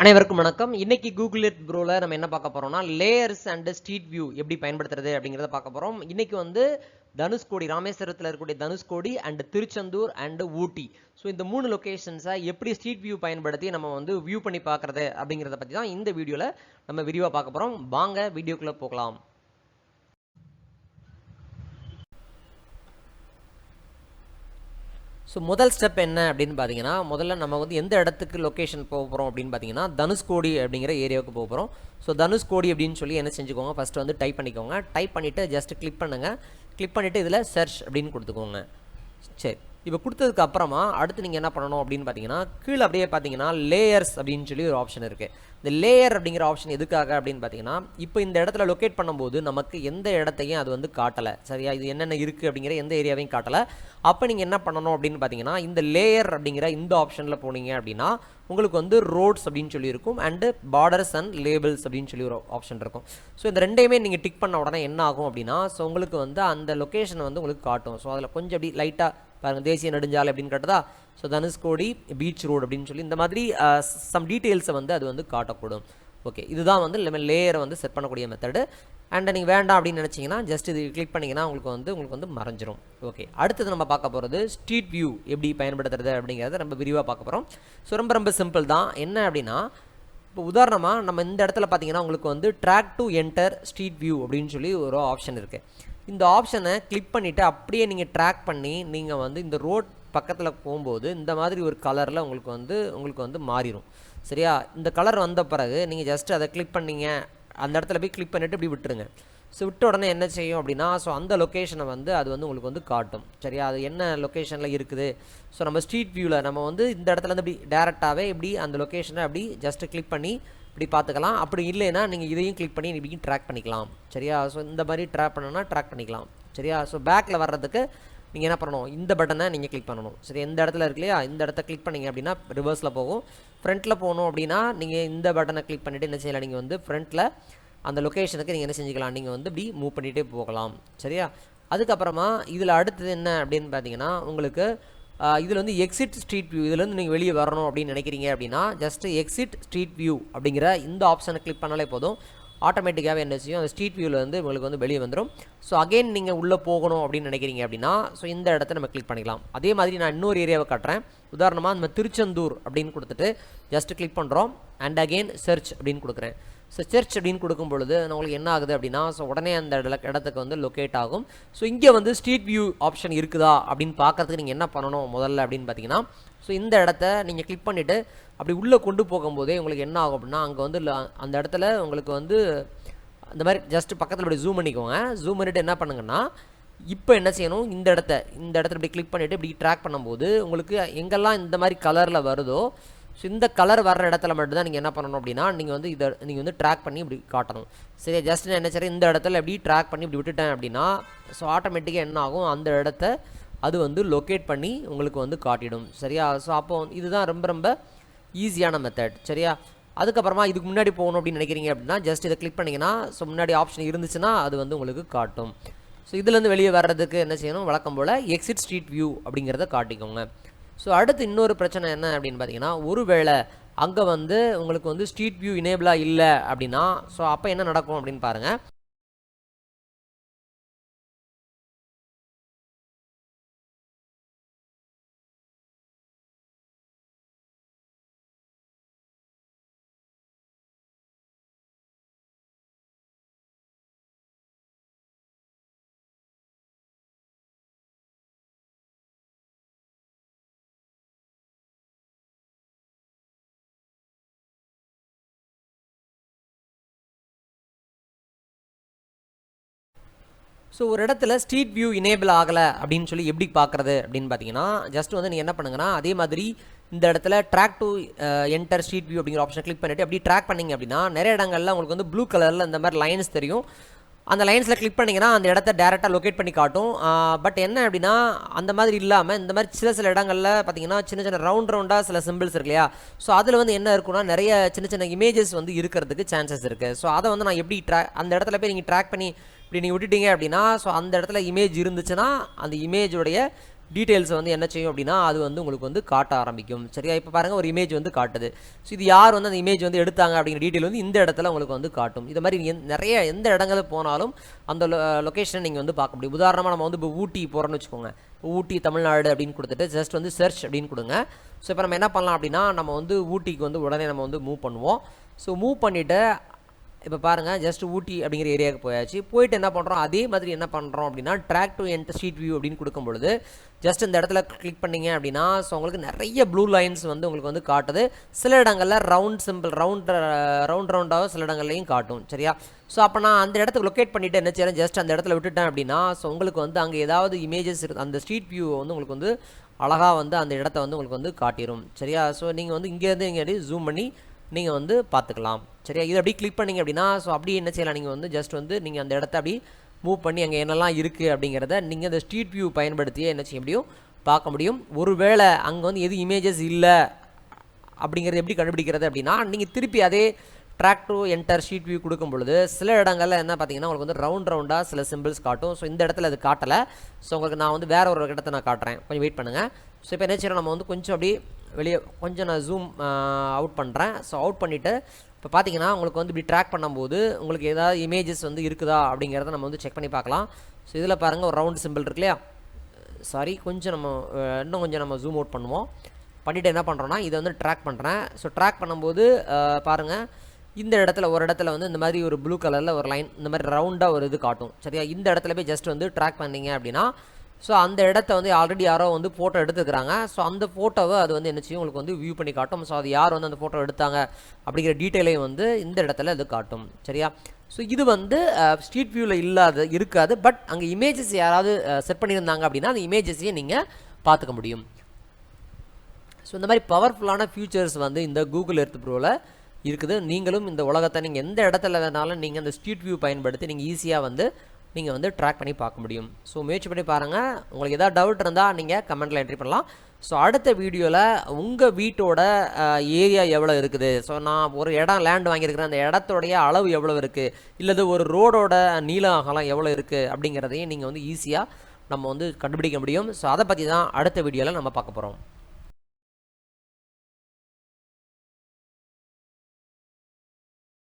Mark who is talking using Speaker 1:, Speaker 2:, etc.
Speaker 1: அனைவருக்கும் வணக்கம். இன்னைக்கு கூகுள் எட் ப்ரோவில் நம்ம என்ன பார்க்க போகிறோம்னா லேயர்ஸ் அண்ட் ஸ்ட்ரீட் வியூ எப்படி பயன்படுத்துறது அப்படிங்கிறத பார்க்க போகிறோம் இன்னைக்கு வந்து தனுஷ்கோடி ராமேஸ்வரத்தில் இருக்கக்கூடிய Dhanushkodi and Tiruchendur and Ooty. So இந்த மூணு லொக்கேஷன்ஸை எப்படி ஸ்ட்ரீட் வியூ பயன்படுத்தி நம்ம வந்து வியூ பண்ணி பார்க்குறது அப்படிங்கிறத பற்றி தான் இந்த வீடியோவில் நம்ம விரிவாக பார்க்க போகிறோம் வாங்க வீடியோக்குள்ளே போகலாம். ஸோ முதல் ஸ்டெப் என்ன அப்படின்னு பார்த்தீங்கன்னா முதல்ல நம்ம வந்து எந்த இடத்துக்கு லொக்கேஷன் போக போகிறோம் அப்படின்னு பார்த்தீங்கன்னா தனுஷ்கோடி அப்படிங்கிற ஏரியாவுக்கு போக போகிறோம் ஸோ தனுஷ்கோடி அப்படின்னு சொல்லி என்ன செஞ்சுக்கோங்க? ஃபஸ்ட்டு வந்து டைப் பண்ணிக்கோங்க. டைப் பண்ணிவிட்டு ஜஸ்ட் கிளிக் பண்ணுங்கள் கிளிக் பண்ணிவிட்டு இதில் சர்ச் அப்படின்னு கொடுத்துக்கோங்க. சரி. இப்போ கொடுத்ததுக்கு அப்புறமா அடுத்து நீங்கள் என்ன பண்ணணும் அப்படின்னு பார்த்தீங்கன்னா கீழே அப்படியே பார்த்தீங்கன்னா லேயர்ஸ் அப்படின்னு சொல்லி ஒரு ஆப்ஷன் இருக்குது இந்த லேயர் அப்படிங்கிற ஆப்ஷன் எதுக்காக அப்படின்னு பார்த்தீங்கன்னா இப்போ இந்த இடத்துல லொக்கேட் பண்ணும்போது நமக்கு எந்த இடத்தையும் அது வந்து காட்டலை. சரியா? இது என்னென்ன இருக்குது அப்படிங்கிற எந்த ஏரியாவையும் காட்டலை. அப்போ நீங்கள் என்ன பண்ணணும் அப்படின்னு பார்த்தீங்கன்னா இந்த லேயர் அப்படிங்கிற இந்த ஆப்ஷனில் போனீங்க அப்படின்னா உங்களுக்கு வந்து ரோட்ஸ் அப்படின்னு சொல்லி இருக்கும் அண்டு பார்டர்ஸ் அண்ட் லேபிள்ஸ் அப்படின்னு சொல்லி ஒரு ஆப்ஷன் இருக்கும். ஸோ இந்த ரெண்டையுமே நீங்கள் டிக் பண்ண உடனே என்ன ஆகும் அப்படின்னா ஸோ உங்களுக்கு வந்து அந்த லொக்கேஷனை வந்து உங்களுக்கு காட்டும். ஸோ அதில் கொஞ்சம் அப்படி லைட்டாக பாருங்கள் தேசிய நெடுஞ்சாலை அப்படின்னு கேட்டதா? ஸோ தனுஷ்கோடி பீச் ரோடு அப்படின்னு சொல்லி இந்த மாதிரி சம் டீட்டெயில்ஸை வந்து அது வந்து காட்டக்கூடும். ஓகே இதுதான் வந்து லேயரை வந்து செட் பண்ணக்கூடிய மெத்தடு அண்ட் நீங்கள் வேண்டாம் அப்படின்னு நினச்சிங்கன்னா ஜஸ்ட் இது கிளிக் பண்ணிங்கன்னா உங்களுக்கு வந்து உங்களுக்கு வந்து மறைஞ்சிரும். ஓகே அடுத்தது நம்ம பார்க்க போகிறது ஸ்ட்ரீட் வியூ எப்படி பயன்படுத்துறது அப்படிங்கிறத ரொம்ப விரிவாக பார்க்க போகிறோம் ஸோ ரொம்ப ரொம்ப சிம்பிள் தான். என்ன அப்படின்னா இப்போ உதாரணமாக நம்ம இந்த இடத்துல பார்த்தீங்கன்னா உங்களுக்கு வந்து drag to enter street view அப்படின்னு சொல்லி ஒரு ஆப்ஷன் இருக்குது இந்த ஆப்ஷனை கிளிக் பண்ணிவிட்டு அப்படியே நீங்கள் ட்ராக் பண்ணி நீங்கள் வந்து இந்த ரோட் பக்கத்தில் போகும்போது இந்த மாதிரி ஒரு கலரில் உங்களுக்கு வந்து உங்களுக்கு வந்து மாறிடும் சரியா? இந்த கலர் வந்த பிறகு நீங்கள் ஜஸ்ட் அதை கிளிக் பண்ணீங்க. அந்த இடத்துல போய் கிளிக் பண்ணிவிட்டு இப்படி விட்டுருங்க. ஸோ விட்ட உடனே என்ன செய்யும் அப்படின்னா ஸோ அந்த லொக்கேஷனை வந்து அது வந்து உங்களுக்கு வந்து காட்டும். சரியா? அது என்ன லொக்கேஷனில் இருக்குது? ஸோ நம்ம ஸ்ட்ரீட் வியூவில் நம்ம வந்து இந்த இடத்துல இருந்து இப்படி டேரெக்டாகவே இப்படி அந்த லொக்கேஷனை அப்படி ஜஸ்ட்டு கிளிக் பண்ணி இப்படி பார்த்துக்கலாம். அப்படி இல்லைன்னா நீங்கள் இதையும் கிளிக் பண்ணி இப்படியும் ட்ராக் பண்ணிக்கலாம். சரியா? ஸோ இந்த மாதிரி ட்ராக் பண்ணணும்னா ட்ராக் பண்ணிக்கலாம். சரியா? ஸோ பேக்கில் வர்றதுக்கு நீங்கள் என்ன பண்ணணும்? இந்த பட்டனை நீங்கள் கிளிக் பண்ணணும். சரி எந்த இடத்துல இருக்கு இல்லையா? இந்த இடத்த கிளிக் பண்ணிங்க அப்படின்னா ரிவர்ஸில் போகும். ஃப்ரண்ட்டில் போகணும் அப்படின்னா நீங்கள் இந்த பட்டனை கிளிக் பண்ணிவிட்டு என்ன செய்யலாம்? நீங்கள் வந்து ஃப்ரண்ட்டில் அந்த லொக்கேஷனுக்கு நீங்கள் என்ன செஞ்சுக்கலாம்? நீங்கள் வந்து இப்படி மூவ் பண்ணிகிட்டே போகலாம். சரியா? அதுக்கப்புறமா இதில் அடுத்தது என்ன அப்படின்னு பார்த்தீங்கன்னா உங்களுக்கு இதில் வந்து எக்ஸிட் ஸ்ட்ரீட் வியூ இதுலேருந்து நீங்கள் வெளியே வரணும் அப்படின்னு நினைக்கிறீங்க அப்படின்னா ஜஸ்ட் எக்ஸிட் ஸ்ட்ரீட் வியூ அப்படிங்கிற இந்த ஆப்ஷனை கிளிக் பண்ணாலே போதும். ஆட்டோமேட்டிக்காகவே என்ன செய்யும்? அந்த ஸ்ட்ரீட் வியூவில் வந்து உங்களுக்கு வந்து வெளியே வந்துடும் ஸோ அகைன் நீங்கள் உள்ளே போகணும் அப்படின்னு நினைக்கிறீங்க அப்படின்னா ஸோ இந்த இடத்த நம்ம கிளிக் பண்ணிக்கலாம். அதே மாதிரி நான் இன்னொரு ஏரியாவை காட்டுறேன். உதாரணமாக நம்ம திருச்செந்தூர் அப்படின்னு கொடுத்துட்டு ஜஸ்ட் கிளிக் பண்ணுறோம் அண்ட் அகெயின் சர்ச் அப்படின்னு கொடுக்குறேன். ஸோ சர்ச் அப்படின்னு கொடுக்கும் பொழுது உங்களுக்கு என்ன ஆகுது அப்படின்னா ஸோ உடனே அந்த இடத்துக்கு வந்து லொக்கேட் ஆகும். ஸோ இங்கே வந்து ஸ்ட்ரீட் வியூ ஆப்ஷன் இருக்குதா அப்படின்னு பார்க்குறதுக்கு நீங்கள் என்ன பண்ணணும் முதல்ல அப்படின்னு பார்த்தீங்கன்னா ஸோ இந்த இடத்த நீங்கள் கிளிக் பண்ணிவிட்டு அப்படி உள்ளே கொண்டு போகும்போதே உங்களுக்கு என்ன ஆகும் அப்படின்னா அங்கே வந்து அந்த இடத்துல உங்களுக்கு வந்து அந்த மாதிரி ஜஸ்ட் பக்கத்தில் இப்படி ஜூம் பண்ணிக்கோங்க. ஜூம் பண்ணிவிட்டு என்ன பண்ணுங்கன்னா இப்போ என்ன செய்யணும்? இந்த இடத்த இந்த இடத்துல இப்படி கிளிக் பண்ணிவிட்டு இப்படி ட்ராக் பண்ணும்போது உங்களுக்கு எங்கெல்லாம் இந்த மாதிரி கலரில் வருதோ ஸோ இந்த கலர் வர்ற இடத்துல மட்டும்தான் நீங்கள் என்ன பண்ணணும் அப்படின்னா நீங்கள் வந்து இதை நீங்கள் வந்து ட்ராக் பண்ணி இப்படி காட்டணும். சரி ஜஸ்ட் நான் என்ன சரி இந்த இடத்துல எப்படி ட்ராக் பண்ணி இப்படி விட்டுட்டேன் அப்படின்னா ஸோ ஆட்டோமேட்டிக்காக என்ன ஆகும்? அந்த இடத்த அது வந்து லொக்கேட் பண்ணி உங்களுக்கு வந்து காட்டிடும். சரியா? ஸோ அப்போ இதுதான் ரொம்ப ரொம்ப ஈஸியான மெத்தட் சரியா? அதுக்கப்புறமா இதுக்கு முன்னாடி போகணும் அப்படின்னு நினைக்கிறீங்க அப்படின்னா ஜஸ்ட் இதை கிளிக் பண்ணிங்கன்னா ஸோ முன்னாடி ஆப்ஷன் இருந்துச்சுன்னா அது வந்து உங்களுக்கு காட்டும். ஸோ இதுலேருந்து வெளியே வர்றதுக்கு என்ன செய்யணும்? வழக்கம் போல் எக்ஸிட் ஸ்ட்ரீட் வியூ அப்படிங்கிறத காட்டிக்கோங்க. ஸோ அடுத்து இன்னொரு பிரச்சனை என்ன அப்படின்னு பார்த்தீங்கன்னா ஒருவேளை அங்கே வந்து உங்களுக்கு வந்து ஸ்ட்ரீட் வியூ இனேபிளாக இல்லை அப்படின்னா ஸோ அப்போ என்ன நடக்கும் அப்படின்னு பாருங்கள் ஸோ ஒரு இடத்துல ஸ்ட்ரீட் வியூ இனேபிள் ஆகலை அப்படின்னு சொல்லி எப்படி பார்க்குறது அப்படின்னு பார்த்தீங்கன்னா ஜஸ்ட் வந்து நீங்கள் என்ன பண்ணுங்கன்னா அதே மாதிரி இந்த இடத்துல drag to enter street view அப்படிங்கிற ஆப்ஷன் கிளிக் பண்ணிவிட்டு அப்படி ட்ராக் பண்ணிங்க அப்படின்னா நிறைய இடங்களில் உங்களுக்கு வந்து ப்ளூ கலரில் இந்த மாதிரி லைன்ஸ் தெரியும். அந்த லைன்ஸில் கிளிக் பண்ணிங்கன்னா அந்த இடத்த டேரெக்டாக லொக்கேட் பண்ணி காட்டும். பட் என்ன அப்படின்னா அந்த மாதிரி இல்லாமல் இந்த மாதிரி சில சில இடங்களில் பார்த்தீங்கன்னா சின்ன சின்ன ரவுண்ட் ரவுண்டாக சில சிம்பிள்ஸ் இருக்கு இல்லையா? ஸோ அதில் வந்து என்ன இருக்குன்னா நிறைய சின்ன சின்ன இமேஜஸ் வந்து இருக்கிறதுக்கு சான்சஸ் இருக்குது ஸோ அதை வந்து நான் எப்படி ட்ராக் அந்த இடத்துல போய் நீங்கள் ட்ராக் பண்ணி இப்படி நீங்கள் விட்டுட்டீங்க அப்படின்னா ஸோ அந்த இடத்துல இமேஜ் இருந்துச்சுன்னா அந்த இமேஜோடைய டீட்டெயில்ஸ் வந்து என்ன செய்யும் அப்படின்னா அது வந்து உங்களுக்கு வந்து காட்ட ஆரம்பிக்கும். சரியா? இப்போ பாருங்கள் ஒரு இமேஜ் வந்து காட்டுது. ஸோ இது யார் வந்து அந்த இமேஜ் வந்து எடுத்தாங்க அப்படிங்கிற டீட்டெயில் வந்து இந்த இடத்துல உங்களுக்கு வந்து காட்டும். இது மாதிரி நிறைய எந்த இடங்களுக்கு போனாலும் அந்த லொக்கேஷனை நீங்கள் வந்து பார்க்க முடியும். உதாரணமாக நம்ம வந்து இப்போ ஊட்டி போகிறோன்னு வச்சுக்கோங்க. ஊட்டி தமிழ்நாடு அப்படின்னு கொடுத்துட்டு ஜஸ்ட் வந்து சர்ச் அப்படின்னு கொடுங்க. ஸோ இப்போ நம்ம என்ன பண்ணலாம் அப்படின்னா நம்ம வந்து ஊட்டிக்கு வந்து உடனே நம்ம வந்து மூவ் பண்ணுவோம். ஸோ மூவ் பண்ணிவிட்டு இப்போ பாருங்கள் ஜஸ்ட் ஊட்டி அப்படிங்கிற ஏரியாவுக்கு போயாச்சு. போயிட்டு என்ன பண்ணுறோம் அதே மாதிரி என்ன பண்ணுறோம் அப்படின்னா drag to enter street view அப்படின்னு கொடுக்கும் பொழுது ஜஸ்ட் இந்த இடத்துல கிளிக் பண்ணீங்க அப்படின்னா ஸோ உங்களுக்கு நிறைய ப்ளூ லைன்ஸ் வந்து உங்களுக்கு வந்து காட்டுது. சில இடங்களில் ரவுண்ட் சிம்பிள் ரவுண்ட் ரவுண்ட் ரவுண்டாக சில இடங்கள்லையும் காட்டும் சரியா? ஸோ அப்போ நான் அந்த இடத்துக்கு லொக்கேட் பண்ணிவிட்டு என்ன செய்கிறேன் ஜஸ்ட் அந்த இடத்துல விட்டுட்டேன் அப்படின்னா ஸோ உங்களுக்கு வந்து அங்கே ஏதாவது இமேஜஸ் இருக்குது அந்த ஸ்ட்ரீட் வியூ வந்து உங்களுக்கு வந்து அழகாக வந்து அந்த இடத்த வந்து உங்களுக்கு வந்து காட்டிடும் சரியா? ஸோ நீங்கள் வந்து இங்கேருந்து இங்கே ஜூம் பண்ணி நீங்கள் வந்து பார்த்துக்கலாம். சரியா? இது அப்படியே கிளிக் பண்ணீங்க அப்படின்னா ஸோ அப்படியே என்ன செய்யலாம்? நீங்கள் வந்து ஜஸ்ட் வந்து நீங்கள் அந்த இடத்த அப்படி மூவ் பண்ணி அங்கே என்னெல்லாம் இருக்குது அப்படிங்கிறத நீங்கள் அந்த ஸ்ட்ரீட் வியூ பயன்படுத்தியே என்ன செய்ய முடியும்? பார்க்க முடியும். ஒருவேளை அங்கே வந்து எது இமேஜஸ் இல்லை அப்படிங்கிறது எப்படி கண்டுபிடிக்கிறது அப்படின்னா நீங்கள் திருப்பி அதே drag to enter street view கொடுக்கும் பொழுது சில இடங்களில் என்ன பார்த்தீங்கன்னா உங்களுக்கு வந்து ரவுண்ட் ரவுண்டாக சில சிம்பிள்ஸ் காட்டும். ஸோ இந்த இடத்துல அது காட்டலை. ஸோ உங்களுக்கு நான் வந்து வேறு ஒரு இடத்த நான் காட்டுறேன். கொஞ்சம் வெயிட் பண்ணுங்கள் ஸோ இப்போ என்ன செய்யணும் நம்ம வந்து கொஞ்சம் அப்படியே வெளியே கொஞ்சம் நான் ஜூம் அவுட் பண்ணுறேன் ஸோ அவுட் பண்ணிவிட்டு இப்போ பார்த்தீங்கன்னா உங்களுக்கு வந்து இப்படி ட்ராக் பண்ணும்போது உங்களுக்கு ஏதாவது இமேஜஸ் வந்து இருக்குதா அப்படிங்கிறத நம்ம வந்து செக் பண்ணி பார்க்கலாம். ஸோ இதில் பாருங்கள் ஒரு ரவுண்ட் சிம்பிள் இருக்கு இல்லையா? சாரி கொஞ்சம் நம்ம இன்னும் கொஞ்சம் நம்ம ஜூம் அவுட் பண்ணுவோம். பண்ணிவிட்டு என்ன பண்ணுறோன்னா இதை வந்து ட்ராக் பண்ணுறேன் ஸோ ட்ராக் பண்ணும்போது பாருங்கள் இந்த இடத்துல ஒரு இடத்துல வந்து இந்த மாதிரி ஒரு ப்ளூ கலரில் ஒரு லைன் இந்த மாதிரி ரவுண்டாக ஒரு இது காட்டும். சரியா? இந்த இடத்துல போய் ஜஸ்ட் வந்து ட்ராக் பண்ணிங்க அப்படின்னா ஸோ அந்த இடத்த வந்து ஆல்ரெடி யாரோ வந்து ஃபோட்டோ எடுத்துக்கிறாங்க ஸோ அந்த ஃபோட்டோவை அது வந்து என்ன செய்யும்? உங்களுக்கு வந்து வியூ பண்ணி காட்டும். ஸோ அது யார் வந்து அந்த ஃபோட்டோ எடுத்தாங்க அப்படிங்கிற டீட்டெயிலையும் வந்து இந்த இடத்துல அது காட்டும். சரியா? ஸோ இது வந்து ஸ்ட்ரீட் வியூவில் இல்லாத இருக்காது. பட் அங்கே இமேஜஸ் யாராவது செட் பண்ணியிருந்தாங்க அப்படின்னா அந்த இமேஜஸையும் நீங்கள் பார்த்துக்க முடியும். ஸோ இந்த மாதிரி பவர்ஃபுல்லான ஃபியூச்சர்ஸ் வந்து இந்த கூகுள் எர்த் ப்ரோவில் இருக்குது. நீங்களும் இந்த உலகத்தை நீங்கள் எந்த இடத்துல வேணாலும் நீங்கள் அந்த ஸ்ட்ரீட் வியூ பயன்படுத்தி நீங்கள் ஈஸியாக வந்து நீங்கள் வந்து ட்ராக் பண்ணி பார்க்க முடியும். ஸோ முயற்சி பண்ணி பாருங்கள் உங்களுக்கு எதாவது டவுட் இருந்தால் நீங்கள் கமெண்ட்டில் என்ட்ரி பண்ணலாம். ஸோ அடுத்த வீடியோவில் உங்கள் வீட்டோட ஏரியா எவ்வளோ இருக்குது? ஸோ நான் ஒரு இடம் லேண்ட் வாங்கியிருக்கிறேன். அந்த இடத்தோடைய அளவு எவ்வளோ இருக்குது இல்லது ஒரு ரோடோட நீளம் அகலம் எவ்வளோ இருக்குது அப்படிங்கிறதையும் நீங்கள் வந்து ஈஸியாக நம்ம வந்து கண்டுபிடிக்க முடியும். ஸோ அதை பற்றி தான் அடுத்த வீடியோவில் நம்ம பார்க்க போகிறோம்